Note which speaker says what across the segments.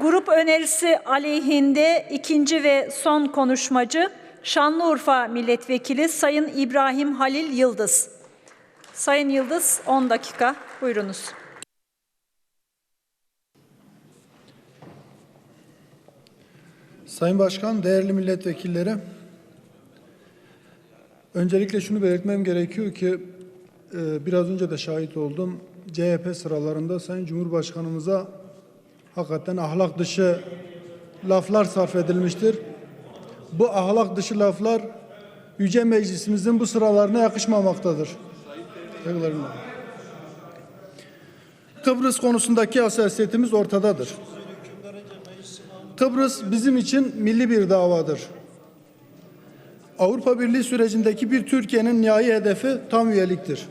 Speaker 1: Grup önerisi aleyhinde ikinci ve son konuşmacı Şanlıurfa Milletvekili Sayın İbrahim Halil Yıldız. Sayın Yıldız 10 dakika buyurunuz.
Speaker 2: Sayın Başkan, değerli milletvekilleri, öncelikle şunu belirtmem gerekiyor ki e, biraz önce de şahit oldum. CHP sıralarında Sayın Cumhurbaşkanımıza hakikaten ahlak dışı laflar sarf edilmiştir. Bu ahlak dışı laflar Yüce Meclisimizin bu sıralarına yakışmamaktadır. Saygılarımla. Kıbrıs konusundaki hassasiyetimiz ortadadır. Kıbrıs bizim için milli bir davadır. Avrupa Birliği sürecindeki bir Türkiye'nin nihai hedefi tam üyeliktir.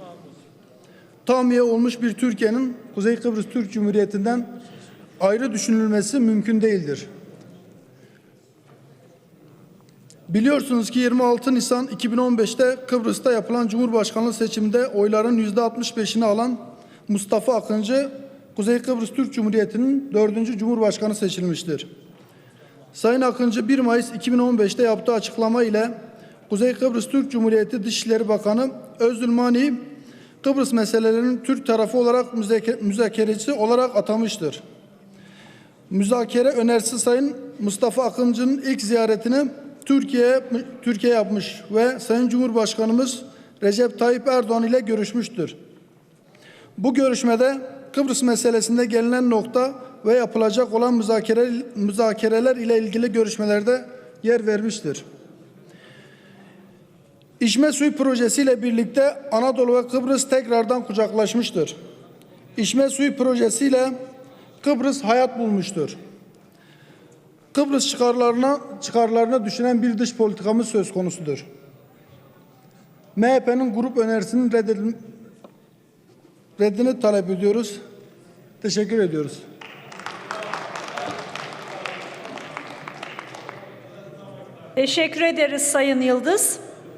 Speaker 2: Tam üye olmuş bir Türkiye'nin Kuzey Kıbrıs Türk Cumhuriyeti'nden ayrı düşünülmesi mümkün değildir. Biliyorsunuz ki 26 Nisan 2015'te Kıbrıs'ta yapılan Cumhurbaşkanlığı seçiminde oyların %65'ini alan Mustafa Akıncı Kuzey Kıbrıs Türk Cumhuriyeti'nin dördüncü Cumhurbaşkanı seçilmiştir. Sayın Akıncı 1 Mayıs 2015'te yaptığı açıklama ile Kuzey Kıbrıs Türk Cumhuriyeti Dışişleri Bakanı Özdülmani Kıbrıs meselelerinin Türk tarafı olarak müzake- müzakerecisi olarak atamıştır. Müzakere önerisi Sayın Mustafa Akıncı'nın ilk ziyaretini Türkiye Türkiye yapmış ve Sayın Cumhurbaşkanımız Recep Tayyip Erdoğan ile görüşmüştür. Bu görüşmede Kıbrıs meselesinde gelinen nokta ve yapılacak olan müzakere, müzakereler ile ilgili görüşmelerde yer vermiştir. İçme suyu projesiyle birlikte Anadolu ve Kıbrıs tekrardan kucaklaşmıştır. İçme suyu projesiyle Kıbrıs hayat bulmuştur. Kıbrıs çıkarlarına çıkarlarına düşünen bir dış politikamız söz konusudur. MHP'nin grup önerisinin reddedil- reddini talep ediyoruz. Teşekkür ediyoruz.
Speaker 1: Teşekkür ederiz Sayın Yıldız.